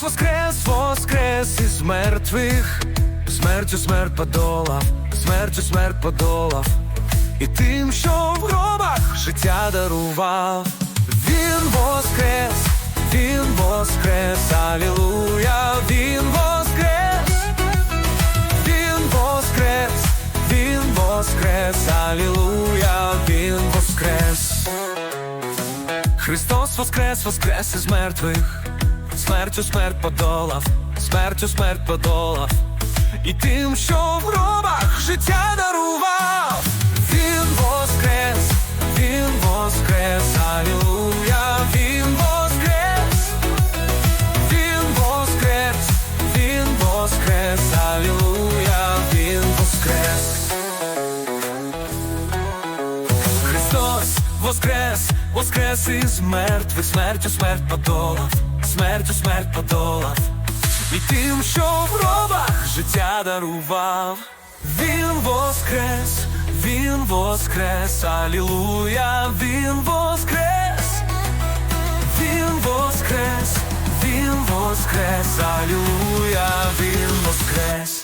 воскрес, воскрес із мертвих, смертю смерть подолав, смертю смерть подолав, і тим, що в гробах життя дарував. Він воскрес, він воскрес, алілуя, він воскрес, він воскрес, він воскрес, алілуя, він воскрес. Христос воскрес, воскрес із мертвих, смертю смерть подолав, смертю смерть подолав, і тим, що в гробах життя дарував. Він воскрес, він воскрес, алілуя, він воскрес, він воскрес, він воскрес, алілуя, він воскрес. Христос воскрес, воскрес із мертвих, смертю смерть подолав, смертю смерть подолав, і тим, що в гробах життя дарував. Він воскрес, він воскрес, алілуя, він воскрес, він воскрес, він воскрес, алілуя, він воскрес.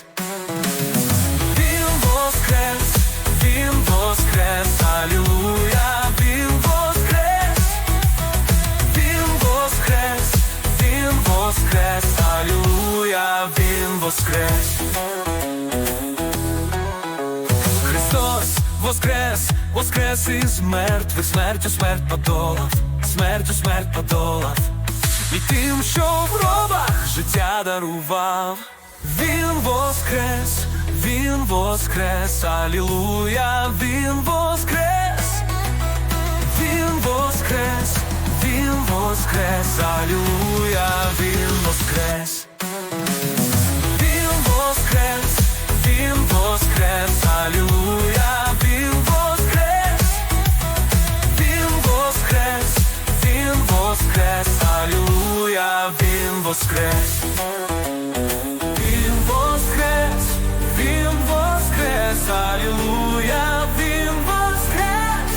Воскрес. Христос воскрес, воскрес із мертвих, смертю смерть подолав, смертю смерть подолав, і тим, що в гробах життя дарував. Він воскрес, він воскрес, алілуя, він воскрес, він воскрес, він воскрес, алілуя, він воскрес. Воскрес. Він воскрес, він воскрес, алілуя, він воскрес,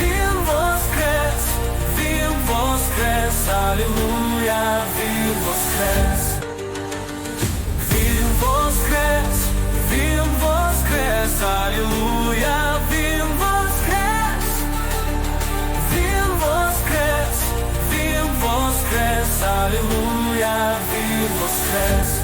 він воскрес, він воскрес, алілуя, він воскрес. Він